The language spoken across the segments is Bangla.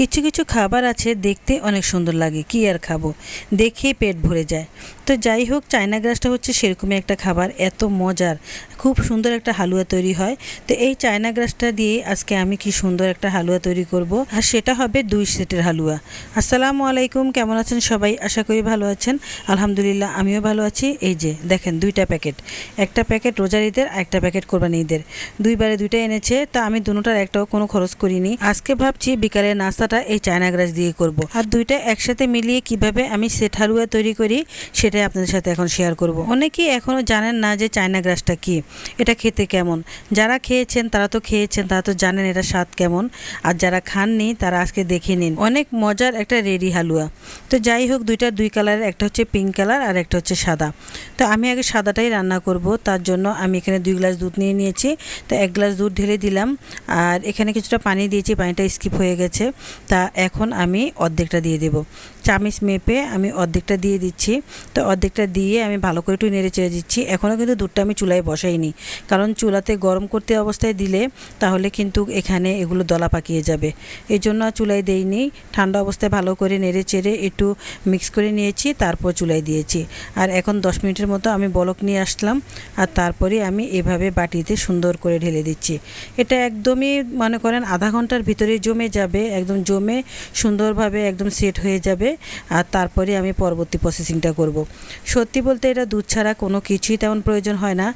কিছু কিছু খাবার আছে, দেখতে অনেক সুন্দর লাগে, কি আর খাব? দেখেই পেট ভরে যায়। তো যাই হোক, চায়না গ্রাসটা হচ্ছে সেরকমই একটা খাবার, এত মজার, খুব সুন্দর একটা হালুয়া তৈরি হয়। তো এই চায়না গ্রাসটা দিয়ে আজকে আমি কি সুন্দর একটা হালুয়া তৈরি করব, আর সেটা হবে দুই সেটের হালুয়া। আসসালামু আলাইকুম, কেমন আছেন সবাই? আশা করি ভালো আছেন। আলহামদুলিল্লাহ, আমিও ভালো আছি। এই যে, দেখেন দুইটা প্যাকেট, একটা প্যাকেট রোজার ঈদের একটা প্যাকেট কোরবানি ঈদের। দুইবারে দুইটা এনেছে, তা আমি দুটোটার একটাও কোনো খরচ করিনি। আজকে ভাবছি বিকালের নাস্তাটা এই চায়না গ্রাস দিয়ে করব। আর দুইটা একসাথে মিলিয়ে কীভাবে আমি সেট হালুয়া তৈরি করি, সেটাই আপনাদের সাথে এখন শেয়ার করব। অনেকেই এখনও জানেন না যে চায়না গ্রাসটা কি, এটা খেতে কেমন। যারা খেয়েছেন, তারা তো খেয়েছেন, তারা তো জানেন এটা স্বাদ কেমন। আর যারা খাননি, তারা আজকে দেখে নিন। অনেক মজার একটা রেডি হালুয়া। তো যাই হোক, দুইটা দুই কালারের, একটা হচ্ছে পিঙ্ক কালার আর একটা হচ্ছে সাদা। তো আমি আগে সাদাটাই রান্না করব, তার জন্য আমি এখানে দুই গ্লাস দুধ নিয়ে নিয়েছি। তো এক গ্লাস দুধ ঢেলে দিলাম। আর এখানে কিছুটা পানি দিয়েছি, পানিটা স্কিপ হয়ে গেছে। তা এখন আমি অর্ধেকটা দিয়ে দেব। চামিচ মেপে আমি অর্ধেকটা দিয়ে দিচ্ছি। তো অর্ধেকটা দিয়ে আমি ভালো করে একটু নেড়ে চেড়ে দিচ্ছি। এখনও কিন্তু দুধটা আমি চুলায় বসাইনি। কারণ চুলাতে গরম করতে অবস্থায় দিলে তাহলে কিন্তু এখানে এগুলো দলা পাকিয়ে যাবে। এই জন্য চুলায় দেইনি। ঠান্ডা অবস্থায় ভালো করে নেড়ে চেড়ে একটু মিক্স করে নিয়েছি, তারপর চুলায় দিয়েছি। আর এখন দশ মিনিটের মতো আমি বলক নিয়ে আসলাম। আর তারপরে আমি এভাবে বাটিতে সুন্দর করে ঢেলে দিচ্ছি। এটা একদমই মনে করেন আধা ঘণ্টার ভিতরে জমে যাবে। একদম জমে সুন্দরভাবে একদম সেট হয়ে যাবে আর তারপরে আমি পরবর্তী প্রসেসিংটা করব। সত্যি বলতে এটা দুধ ছাড়া কোনো কিছুই তেমন প্রয়োজন হয় না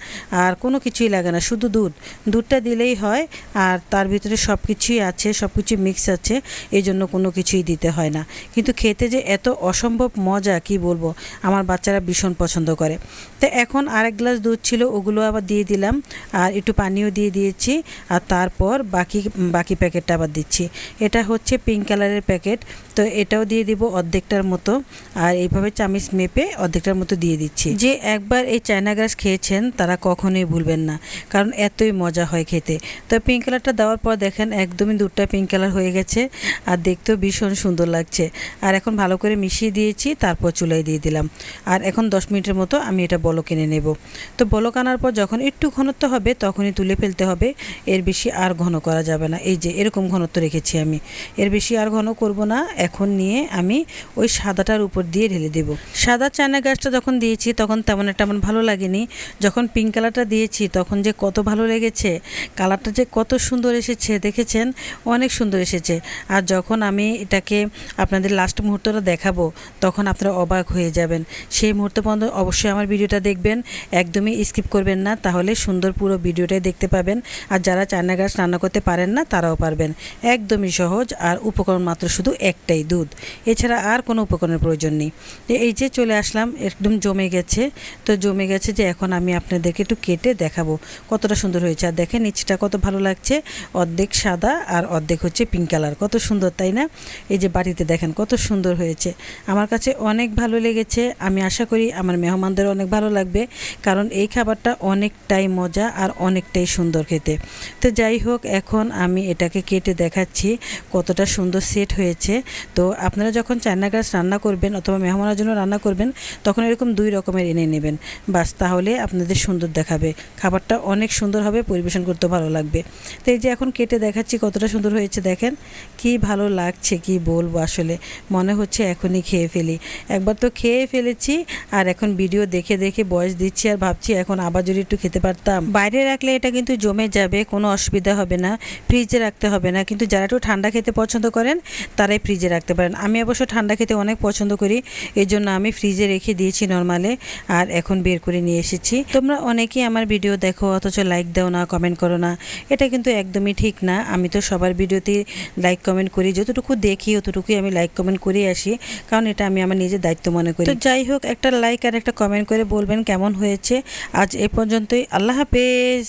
আর কোনো কিছুই লাগে না, শুধু দুধ। দুধটা দিলেই হয় আর তার ভিতরে সব কিছুই আছে, সব কিছু মিক্স আছে এই জন্য কোনো কিছুই দিতে হয় না। কিন্তু খেতে যে এত অসম্ভব মজা, কি বলব? আমার বাচ্চারা ভীষণ পছন্দ করে। তো এখন আরেক গ্লাস দুধ ছিল, ওগুলো আবার দিয়ে দিলাম আর একটু পানিও দিয়ে দিয়েছি আর তারপর বাকি বাকি প্যাকেটটা আবার দিচ্ছি। এটা হচ্ছে পিঙ্ক কালারের প্যাকেট তো এটাও দিয়ে দিব অর্ধেকটার মতো। আর এইভাবে চামিচ মেপে অর্ধেকটার মতো দিয়ে দিচ্ছি। যে একবার এই চায়না গ্রাস খেয়েছেন, তারা কখনোই ভুলবেন না, কারণ এতই মজা হয় খেতে। তো পিঙ্ক কালারটা দেওয়ার পর দেখেন, একদমই দুধটা পিঙ্ক কালার হয়ে গেছে, আর দেখতেও ভীষণ সুন্দর লাগছে। আর এখন ভালো করে মিশিয়ে দিয়েছি, তারপর চুলায় দিয়ে দিলাম। আর এখন দশ মিনিটের মতো আমি এটা বলক কিনে নেব। তো বলক আনার পর যখন একটু ঘনত্ব হবে, তখনই তুলে ফেলতে হবে। এর বেশি আর ঘন করা যাবে না। এই যে এরকম ঘনত্ব রেখেছি আমি। এর বেশি আর ঘন করব না। এখন নিয়ে আমি ওই সাদাটার উপর দিয়ে ঢেলে দেব। সাদা চায়না গাছটা যখন দিয়েছি, তখন তেমন একটা আমার ভালো লাগেনি। যখন পিঙ্ক কালারটা দিয়েছি, তখন যে কত ভালো লেগেছে কালারটা যে কত সুন্দর এসেছে, দেখেছেন? অনেক সুন্দর এসেছে। আর যখন আমি এটাকে আপনাদের লাস্ট মুহূর্তটা দেখাবো, তখন আপনারা অবাক হয়ে যাবেন। সেই মুহূর্ত পর্যন্ত অবশ্যই আমার ভিডিওটা দেখবেন। একদমই স্কিপ করবেন না, তাহলে সুন্দর পুরো ভিডিওটাই দেখতে পাবেন। আর যারা চায়না গাছ রান্না করতে পারেন না, তারাও পারবেন। একদমই সহজ। আর উপকরণ মাত্র শুধু একটাই দুধ। এছাড়া আর কোনো উপকরণের প্রয়োজন নেই। এই যে চলে আসলাম, একদম জমে গেছে। তো জমে গেছে যে এখন আমি আপনাদেরকে একটু কেটে দেখাবো। কতটা সুন্দর হয়েছে। আর দেখেন, নিচটা কত ভালো লাগছে। অর্ধেক সাদা আর অর্ধেক হচ্ছে পিঙ্ক কালার কত সুন্দর, তাই না? এই যে বাড়িতে দেখেন, কত সুন্দর হয়েছে। আমার কাছে অনেক ভালো লেগেছে। আমি আশা করি আমার মেহমানদের অনেক ভালো লাগবে। কারণ এই খাবারটা অনেকটাই মজা আর অনেকটাই সুন্দর খেতে। তো যাই হোক, এখন আমি এটাকে কেটে দেখাচ্ছি কতটা সুন্দর সেট হয়েছে। তো আপনারা যখন চায়না গাছ রান্না করবেন অথবা মেহমানের জন্য রান্না করবেন, তখন এরকম দুই রকমের এনে নেবেন। বাস তাহলে আপনাদের সুন্দর দেখাবে। খাবারটা অনেক সুন্দর হবে, পরিবেশন করতে ভালো লাগবে। তো এই যে এখন কেটে দেখাচ্ছি কতটা সুন্দর হয়েছে, দেখেন। কি ভালো লাগছে, কি বলব আসলে। মনে হচ্ছে এখনই খেয়ে ফেলি। একবার তো খেয়ে ফেলেছি, আর এখন ভিডিও দেখে দেখে বয়স দিচ্ছি আর ভাবছি এখন আবার যদি একটু খেতে পারতাম। বাইরে রাখলে এটা কিন্তু জমে যাবে, কোনো অসুবিধা হবে না। ফ্রিজে রাখতে হবে না। কিন্তু যারা একটু ঠান্ডা খেতে পছন্দ করেন, তারাই ফ্রিজে রাখতে পারেন। আমি অবশ্য ঠান্ডা খেতে অনেক পছন্দ করি, এই জন্য আমি ফ্রিজে রেখে দিয়েছি নর্মালে আর এখন বের করে নিয়ে এসেছি। তোমরা অনেকেই আমার ভিডিও দেখো, অথচ লাইক দাও না কমেন্ট করো না। এটা কিন্তু একদমই ঠিক না। আমি তো সবার ভিডিওতে লাইক কমেন্ট করি। যতটুকু দেখি, অতটুকুই আমি লাইক কমেন্ট করে আসি। কারণ এটা আমি আমার নিজের দায়িত্ব মনে করি। তো যাই হোক, একটা লাইক আর একটা কমেন্ট করে বলবেন কেমন হয়েছে। আজ এ পর্যন্তই। আল্লাহ হাফেজ।